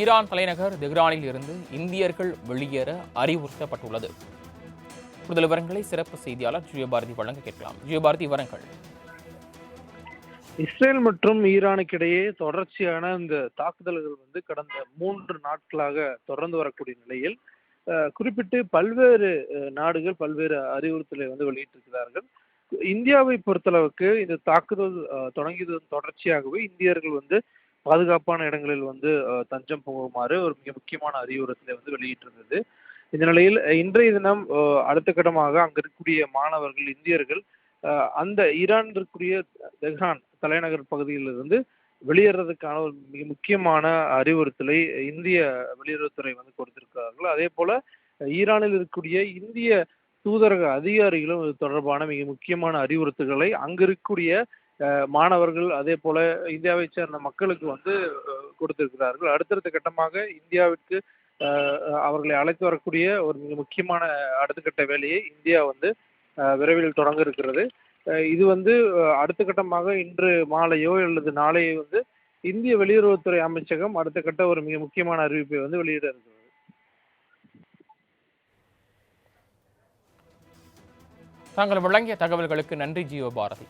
Iran தலைநகர் தெஹ்ரானில் இருந்து இந்தியர்கள் வெளியேற அறிவுறுத்தப்பட்டுள்ளது. கூடுதல் விவரங்களை சிறப்பு செய்தியாளர் ஜியபாரதி வழங்க கேட்கலாம். ஜியபாரதி விவரங்கள். இஸ்ரேல் மற்றும் ஈரானுக்கு இடையே தொடர்ச்சியான இந்த தாக்குதல்கள் வந்து கடந்த மூன்று நாட்களாக தொடர்ந்து வரக்கூடிய நிலையில் குறிப்பிட்டு பல்வேறு நாடுகள் பல்வேறு அறிவுறுத்தலை வந்து வெளியிட்டிருக்கிறார்கள். இந்தியாவை பொறுத்தளவுக்கு இந்த தாக்குதல் தொடங்கியது தொடர்ச்சியாகவே இந்தியர்கள் வந்து பாதுகாப்பான இடங்களில் வந்து தஞ்சம் புகுமாறு ஒரு மிக முக்கியமான அறிவுறுத்தலை வந்து வெளியிட்டிருந்தது. இந்த நிலையில் இன்றைய தினம் அடுத்த கட்டமாக அங்க இருக்கக்கூடிய மாணவர்கள் இந்தியர்கள் அந்த ஈரான் இருக்கக்கூடிய தெஹ்ரான் தலைநகர் பகுதியிலிருந்து வெளியேறதுக்கான ஒரு மிக முக்கியமான அறிவுறுத்தலை இந்திய வெளியுறவுத்துறை வந்து கொடுத்திருக்கிறார்கள். அதே போல ஈரானில் இருக்கக்கூடிய இந்திய தூதரக அதிகாரிகளும் இது தொடர்பான மிக முக்கியமான அறிவுறுத்தல்களை அங்கு இருக்கக்கூடிய மாணவர்கள் அதே போல இந்தியாவை சேர்ந்த மக்களுக்கு வந்து கொடுத்திருக்கிறார்கள். அடுத்தடுத்த கட்டமாக இந்தியாவிற்கு அவர்களை அழைத்து வரக்கூடிய ஒரு மிக முக்கியமான அடுத்த கட்ட வேலையை இந்தியா வந்து விரைவில் தொடங்க இருக்கிறது. இது வந்து அடுத்த கட்டமாக இன்று மாலையோ அல்லது நாளையோ வந்து இந்திய வெளியுறவுத்துறை அமைச்சகம் அடுத்த கட்ட ஒரு மிக முக்கியமான அறிவிப்பை வந்து வெளியிட இருக்கிறது. தாங்கள் வழங்கிய தகவல்களுக்கு நன்றி ஜியோபாரதி